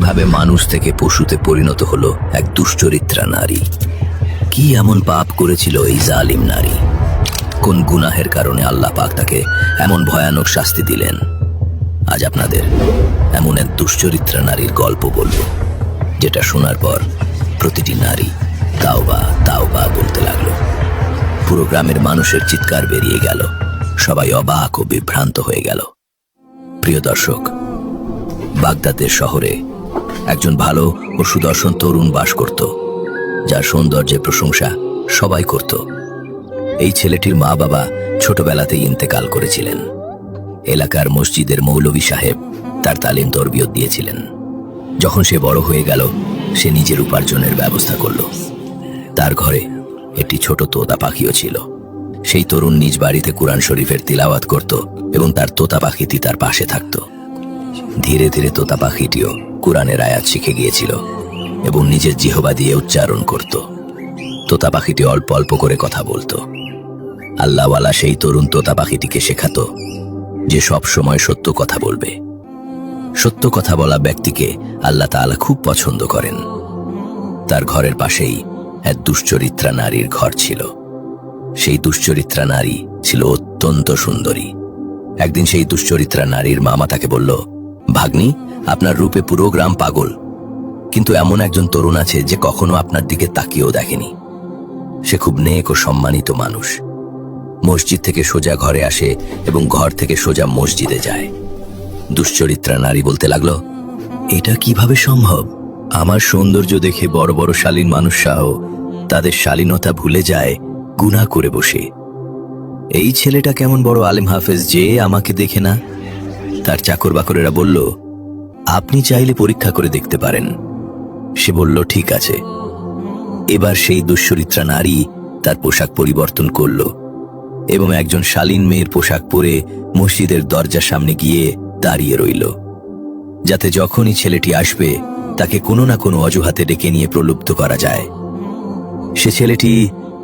কীভাবে মানুষ থেকে পশুতে পরিণত হলো এক দুশ্চরিত্রা নারী? কি এমন পাপ করেছিল এই জালিম নারী? কোন গুনাহের কারণে আল্লাহ পাক তাকে এমন ভয়ানক শাস্তি দিলেন? আজ আপনাদের এমন এক দুশ্চরিত্রা নারীর গল্প বলব, যেটা শোনার পর প্রতিটি নারী তাওবা তাওবা বলতে লাগল। পুরো গ্রামের মানুষের চিৎকার বেরিয়ে গেল, সবাই অবাক ও বিভ্রান্ত হয়ে গেল। প্রিয় দর্শক, বাগদাদের শহরে একজন ভালো ও সুদর্শন তরুণ বাস করত, যার সৌন্দর্যের প্রশংসা সবাই করত। এই ছেলেটির মা বাবা ছোটবেলাতেই ইন্তেকাল করেছিলেন। এলাকার মসজিদের মৌলভী সাহেব তার তালিম তরবিয়ত দিয়েছিলেন। যখন সে বড় হয়ে গেল, সে নিজের উপার্জনের ব্যবস্থা করল। তার ঘরে একটি ছোট তোতা পাখিও ছিল। সেই তরুণ নিজ বাড়িতে কোরআন শরীফের তিলাওয়াত করত এবং তার তোতা পাখিটি তার পাশে থাকত। ধীরে ধীরে তোতা পাখিটিও কোরআনের আয়াত শিখে গিয়েছিল এবং নিজের জিহবা দিয়ে উচ্চারণ করত। তোতা পাখিটি অল্প অল্প করে কথা বলতো। আল্লাহওয়ালা সেই তরুণ তোতা পাখিটিকে শেখাতো যে সব সময় সত্য কথা বলবে। সত্য কথা বলা ব্যক্তিকে আল্লাহ তাআলা খুব পছন্দ করেন। তার ঘরের পাশেই এক দুশ্চরিত্রা নারীর ঘর ছিল। সেই দুশ্চরিত্রা নারী ছিল অত্যন্ত সুন্দরী। একদিন সেই দুশ্চরিত্রা নারীর মামা তাকে বলল ভাগ্নি, আপনার রূপে পুরো গ্রাম পাগল। কিন্তু এমন একজন তরুণ আছে যে কখনো আপনার দিকে তাকিয়েও দেখেনি। সে খুব নেক ও সম্মানিত মানুষ। মসজিদ থেকে সোজা ঘরে আসে এবং ঘর থেকে সোজা মসজিদে যায়। দুশ্চরিত্রা নারী বলতে লাগল, এটা কীভাবে সম্ভব? আমার সৌন্দর্য দেখে বড় বড় শালীন মানুষ মানুষরাও তাদের শালীনতা ভুলে যায় গুণা করে বসে। এই ছেলেটা কেমন বড় আলেম হাফেজ যে আমাকে দেখে না? তার চাকর বাকরেরা বলল, আপনি চাইলে পরীক্ষা করে দেখতে পারেন। সে বলল, ঠিক আছে। এবার সেই দুশ্চরিত্রা নারী তার পোশাক পরিবর্তন করল এবং একজন শালীন মেয়ের পোশাক পরে মসজিদের দরজার সামনে গিয়ে দাঁড়িয়ে রইল, যাতে যখনই ছেলেটি আসবে তাকে কোনো না কোনো অজুহাতে ডেকে নিয়ে প্রলুব্ধ করা যায়। সে ছেলেটি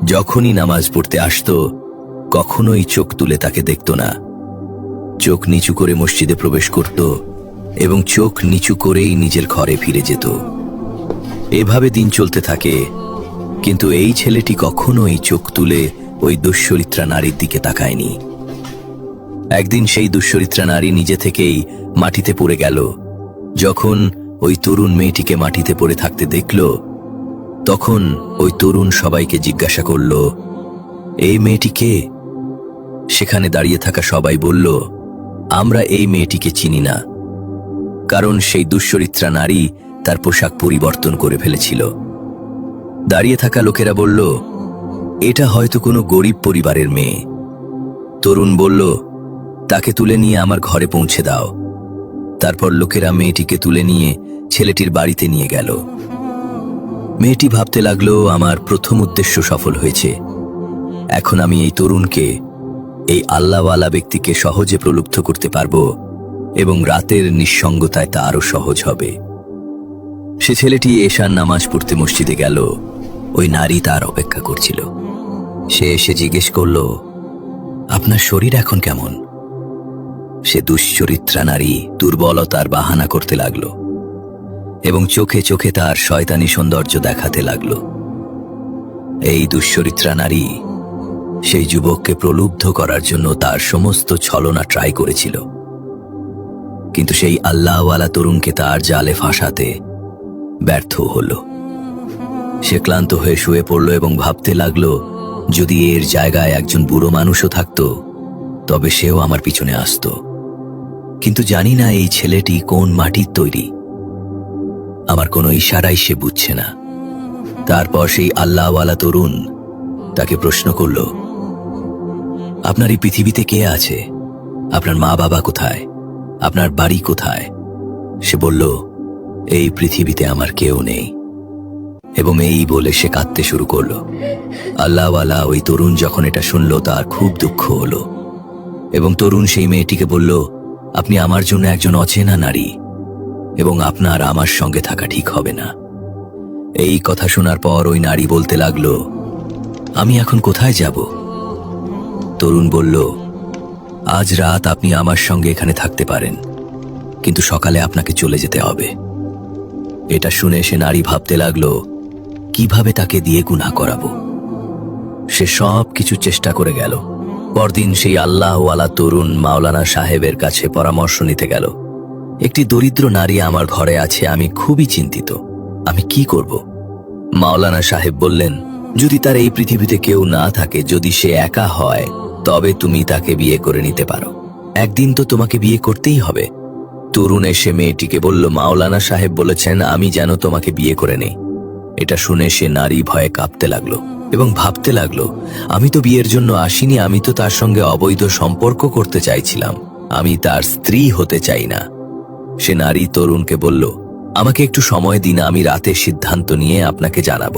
যখনই নামাজ পড়তে আসত, কখনোই চোখ তুলে তাকে দেখত না। চোখ নিচু করে মসজিদে প্রবেশ করত এবং চোখ নিচু করেই নিজের ঘরে ফিরে যেত। এভাবে দিন চলতে থাকে, কিন্তু এই ছেলেটি কখনোই চোখ তুলে ওই দুশ্চরিত্রা নারীর দিকে তাকায়নি। একদিন সেই দুশ্চরিত্রা নারী নিজে থেকেই মাটিতে পড়ে গেল। যখন ওই তরুণ মেয়েটিকে মাটিতে পড়ে থাকতে দেখল, তখন ওই তরুণ সবাইকে জিজ্ঞাসা করল, এই মেয়েটিকে সেখানে দাঁড়িয়ে থাকা সবাই বলল আমরা এই মেয়েটিকে চিনি না। কারণ সেই দুশ্চরিত্রা নারী তার পোশাক পরিবর্তন করে ফেলেছিল। দাঁড়িয়ে থাকা লোকেরা বলল, এটা হয়তো কোনো গরিব পরিবারের মেয়ে। তরুণ বলল, তাকে তুলে নিয়ে আমার ঘরে পৌঁছে দাও। তারপর লোকেরা মেয়েটিকে তুলে নিয়ে ছেলেটির বাড়িতে নিয়ে গেল। মেয়েটি ভাবতে লাগল, আমার প্রথম উদ্দেশ্য সফল হয়েছে। এখন আমি এই তরুণকে এই আল্লাহওয়ালা ব্যক্তিকে সহজে প্রলুব্ধ করতে পারব এবং রাতের নিঃসঙ্গতায় তা আরও সহজ হবে। সে ছেলেটি এশার নামাজ পড়তে মসজিদে গেল। ওই নারী তার অপেক্ষা করছিল। সে এসে জিজ্ঞেস করল, আপনার শরীর এখন কেমন? সে দুশ্চরিত্রা নারী দুর্বলতার বাহানা করতে লাগল এবং চোখে চোখে তার শয়তানি সৌন্দর্য দেখাতে লাগল। এই দুশ্চরিত্রা নারী সেই যুবককে প্রলুব্ধ করার জন্য তার সমস্ত ছলনা ট্রাই করেছিল। কিন্তু সেই আল্লাহওয়ালা তরুণকে তার জালে ফাঁসাতে ব্যর্থ হল। সে ক্লান্ত হয়ে শুয়ে পড়ল এবং ভাবতে লাগল, যদি এর জায়গায় একজন বুড়ো মানুষও থাকত, তবে সেও আমার পিছনে আসত। কিন্তু জানি না এই ছেলেটি কোন মাটির তৈরি। আমার কোনো ইশারাই সে বুঝছে না। তারপর সেই আল্লাহওয়ালা তরুণ তাকে প্রশ্ন করল আপনার এই পৃথিবীতে কে আছে? আপনার মা বাবা কোথায়? আপনার বাড়ি কোথায়? সে বলল, এই পৃথিবীতে আমার কেউ নেই। এবং এই বলে সে কাঁদতে শুরু করল। আল্লাহওয়ালা ওই তরুণ যখন এটা শুনল, তার খুব দুঃখ হলো। এবং তরুণ সেই মেয়েটিকে বলল, আপনি আমার জন্য একজন অচেনা নারী, এবং আপনার আমার সঙ্গে থাকা ঠিক হবে না। এই কথা শোনার পর ওই নারী বলতে লাগল, আমি এখন কোথায় যাব? তরুণ বলল, আজ রাত আপনি আমার সঙ্গে এখানে থাকতে পারেন, কিন্তু সকালে আপনাকে চলে যেতে হবে। এটা শুনে সে নারী ভাবতে লাগল, কীভাবে তাকে দিয়ে গুনাহ করাবো? সে সব কিছু চেষ্টা করে গেল। পরদিন সেই আল্লাহওয়ালা তরুণ মাওলানা সাহেবের কাছে পরামর্শ নিতে গেল, একটি দরিদ্র নারী আমার ঘরে আছে, আমি খুবই চিন্তিত, আমি কি করব? মাওলানা সাহেব বললেন, যদি তার এই পৃথিবীতে কেউ না থাকে, যদি সে একা হয় তবে তুমি তাকে বিয়ে করে নিতে পারো। একদিন তো তোমাকে বিয়ে করতেই হবে। তরুণ এসে মেয়েটিকে বলল, মাওলানা সাহেব বলেছেন আমি যেন তোমাকে বিয়ে করে নেই। এটা শুনে সে নারী ভয়ে কাঁপতে লাগল এবং ভাবতে লাগল, আমি তো বিয়ের জন্য আসিনি, আমি তো তার সঙ্গে অবৈধ সম্পর্ক করতে চাইছিলাম। আমি তার স্ত্রী হতে চাই না। সে নারী তরুণকে বলল, আমাকে একটু সময় দিন, আমি রাতে সিদ্ধান্ত নিয়ে আপনাকে জানাব।